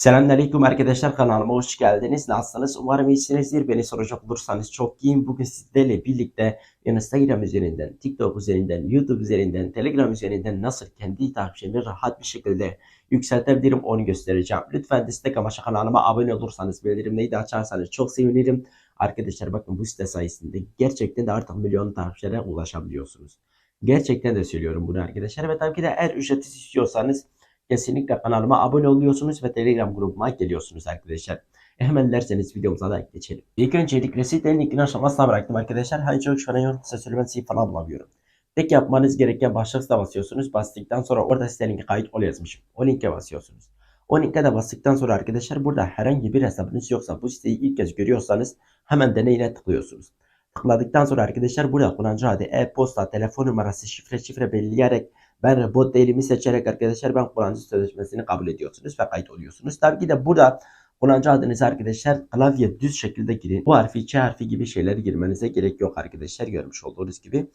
Selamünaleyküm arkadaşlar kanalıma hoş geldiniz. Nasılsınız? Umarım iyisinizdir. Beni soracak olursanız çok iyiyim. Bugün sizlerle birlikte Instagram üzerinden, TikTok üzerinden, YouTube üzerinden, Telegram üzerinden nasıl kendi takipçilerimi rahat bir şekilde yükseltebilirim onu göstereceğim. Lütfen destek amaçlı kanalıma abone olursanız, bildirimleri de açarsanız çok sevinirim. Arkadaşlar bakın bu site sayesinde gerçekten de artık milyon takipçilere ulaşabiliyorsunuz. Gerçekten de söylüyorum bunu arkadaşlar. Ve tabii ki de eğer ücretsiz istiyorsanız kesinlikle kanalıma abone oluyorsunuz ve Telegram grubuma geliyorsunuz arkadaşlar. E hemen dilerseniz videomuza da geçelim. İlk öncelikle sitenin linkini aşamasına bıraktım arkadaşlar. Hani çok şu an yok kısa site falan bulamıyorum. Tek yapmanız gereken başlıkta basıyorsunuz. Bastıktan sonra orada sitenin linki kayıt ol yazmışım. O linke basıyorsunuz. O linke de bastıktan sonra arkadaşlar burada herhangi bir hesabınız yoksa bu siteyi ilk kez görüyorsanız hemen deneyine tıklıyorsunuz. Tıkladıktan sonra arkadaşlar burada kullanıcı adı, e-posta, telefon numarası, şifre şifre belleyerek ben robot değilimi seçerek arkadaşlar ben kullanıcı sözleşmesini kabul ediyorsunuz ve kayıt oluyorsunuz. Tabii ki de burada kullanıcı adınızı arkadaşlar klavye düz şekilde girin. Bu harfi, Ç harfi gibi şeyleri girmenize gerek yok arkadaşlar görmüş olduğunuz gibi.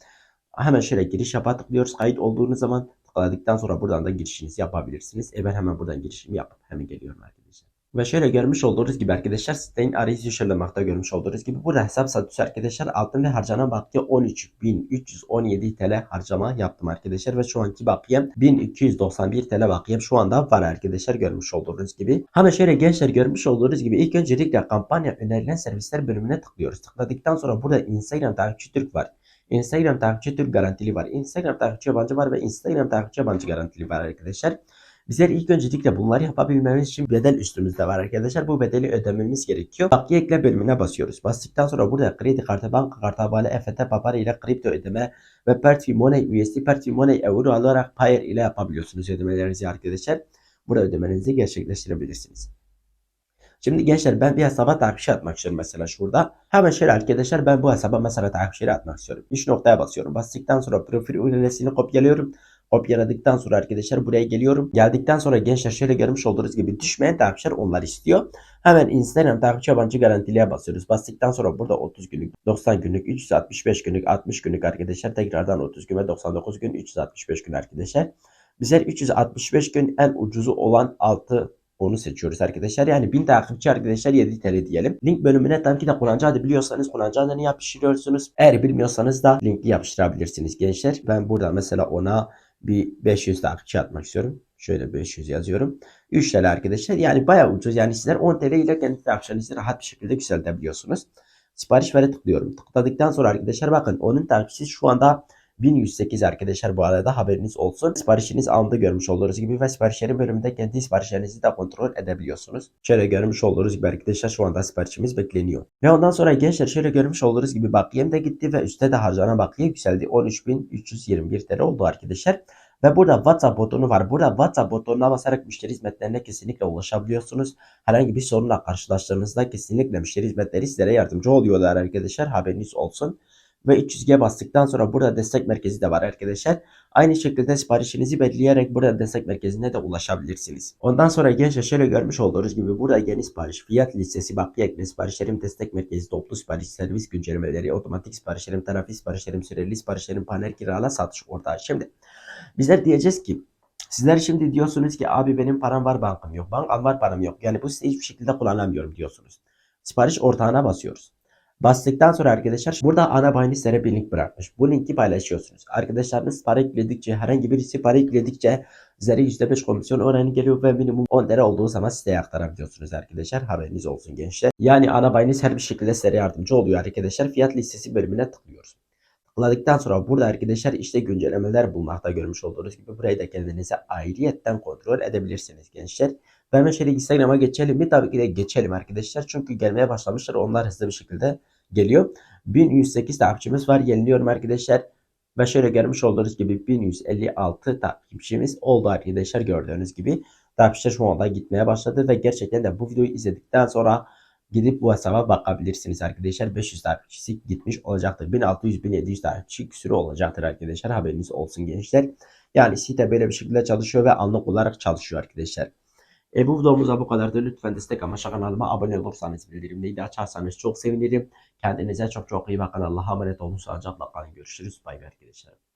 Hemen şöyle giriş yapa tıklıyoruz. Kayıt olduğunuz zaman tıkladıktan sonra buradan da girişinizi yapabilirsiniz. E ben hemen buradan girişimi yapıp hemen geliyorum arkadaşlar. Ve şöyle görmüş olduğunuz gibi arkadaşlar sitenin arayüzü şöyle görmüş olduğunuz gibi burada hesap statüsü arkadaşlar altın ve harcanan bakiye 13.317 TL harcama yaptım arkadaşlar ve şu anki bakiyem 1291 TL bakiyem şu anda var arkadaşlar görmüş olduğunuz gibi. Hemen şöyle gençler görmüş olduğunuz gibi ilk öncelikle kampanya önerilen servisler bölümüne tıklıyoruz. Tıkladıktan sonra burada Instagram takipçi Türk var. Instagram takipçi Türk garantili var. Instagram takipçi yabancı var ve Instagram takipçi yabancı garantili var arkadaşlar. Bizler ilk öncelikle bunları yapabilmemiz için bedel üstümüzde var arkadaşlar. Bu bedeli ödememiz gerekiyor. Bakiye ekle bölümüne basıyoruz. Bastıktan sonra burada kredi kartı, banka kartı, havale, EFT, papara ile kripto ödeme ve Pertfi Money, USD, Pertfi Money, euro alarak Payer ile yapabiliyorsunuz ödemelerinizi arkadaşlar. Burada ödemelerinizi gerçekleştirebilirsiniz. Şimdi gençler ben bir hesaba takipçi atmak istiyorum mesela şurada. Hemen şöyle arkadaşlar ben bu hesaba mesela takipçileri atmak istiyorum. 3 noktaya basıyorum. Bastıktan sonra profil URL'sini kopyalıyorum. Kopyaladıktan sonra arkadaşlar buraya geliyorum. Geldikten sonra gençler şöyle görmüş olduğunuz gibi düşmeyen takipçiler onlar istiyor. Hemen Instagram takipçi yabancı garantiliye basıyoruz. Bastıktan sonra burada 30 günlük, 90 günlük, 365 günlük, 60 günlük arkadaşlar. Tekrardan 30 gün ve 99 gün, 365 gün arkadaşlar. Bizler 365 gün en ucuzu olan 6 onu seçiyoruz arkadaşlar. Yani 1000 takipçi arkadaşlar 7 TL diyelim. Link bölümüne tabii ki de kullanıcı adı biliyorsanız kullanıcı adını yapıştırıyorsunuz. Eğer bilmiyorsanız da linki yapıştırabilirsiniz gençler. Ben burada mesela ona bir 500 takipçi atmak istiyorum. Şöyle 500 yazıyorum. 3 TL arkadaşlar. Yani bayağı ucuz. Yani sizler 10 TL ile kendi takipçilerinizi rahat bir şekilde yükseltebiliyorsunuz. Sipariş vere tıklıyorum. Tıkladıktan sonra arkadaşlar bakın onun takipçisi şu anda 1108 arkadaşlar bu arada haberiniz olsun. Siparişiniz alındı görmüş olduğunuz gibi ve siparişlerin bölümünde kendi siparişlerinizi de kontrol edebiliyorsunuz. Şöyle görmüş olduğunuz gibi arkadaşlar şu anda siparişimiz bekleniyor. Ve ondan sonra gençler şöyle görmüş olduğunuz gibi bakiyem de gitti ve üstte de harcanan bakiye yükseldi. 13.321 TL oldu arkadaşlar. Ve burada WhatsApp butonu var. Burada WhatsApp butonuna basarak müşteri hizmetlerine kesinlikle ulaşabiliyorsunuz. Herhangi bir sorunla karşılaştığınızda kesinlikle müşteri hizmetleri sizlere yardımcı oluyorlar arkadaşlar. Haberiniz olsun ve 300G bastıktan sonra burada destek merkezi de var arkadaşlar. Aynı şekilde siparişinizi belirleyerek burada destek merkezine de ulaşabilirsiniz. Ondan sonra gençler şöyle görmüş olduğunuz gibi burada yeni sipariş, fiyat listesi, bakiye ekle siparişlerim, destek merkezi, toplu sipariş, servis güncellemeleri, otomatik siparişlerim, terapi siparişlerim, süreli siparişlerim, panel kirala, satış ortağı. Şimdi bizler diyeceğiz ki Sizler şimdi diyorsunuz ki abi benim param var bankam yok. Bankam var param yok. Yani bu siteyi hiçbir şekilde kullanamıyorum diyorsunuz. Sipariş ortağına basıyoruz. Bastıktan sonra arkadaşlar burada ana bayinicilere bir link bırakmış. Bu linki paylaşıyorsunuz. Arkadaşlarınız para yükledikçe herhangi birisi para yükledikçe size %5 komisyon oranı geliyor ve minimum 10 lira olduğu zaman siteye aktarabiliyorsunuz arkadaşlar. Haberiniz olsun gençler. Yani ana bayiniz her bir şekilde size yardımcı oluyor arkadaşlar. Fiyat listesi bölümüne tıklıyoruz. Tıkladıktan sonra burada arkadaşlar işte güncellemeler bulmakta görmüş olduğunuz gibi burayı da kendinize ayrıyetten kontrol edebilirsiniz gençler. Hemen şöyle Instagram'a geçelim mi? Tabii ki de geçelim arkadaşlar. Çünkü gelmeye başlamışlar. Onlar hızlı bir şekilde geliyor. 1108 takipçimiz var. Yeniliyorum arkadaşlar. Ve şöyle görmüş olduğunuz gibi 1156 takipçimiz oldu arkadaşlar gördüğünüz gibi. Takipçiler şu anda gitmeye başladı ve gerçekten de bu videoyu izledikten sonra gidip bu hesaba bakabilirsiniz arkadaşlar. 500 takipçisi gitmiş olacaktır. 1600-1700 takipçi küsürü olacaktır arkadaşlar. Haberiniz olsun gençler. Yani site böyle bir şekilde çalışıyor ve anlık olarak çalışıyor arkadaşlar. E, bu videomuzda bu kadardı. Lütfen destek amaçlı kanalıma abone olursanız bildirimleri de açarsanız çok sevinirim. Kendinize çok çok iyi bakın. Allah'a emanet olun. Sağlıcakla kalın. Görüşürüz. Bay bay arkadaşlar.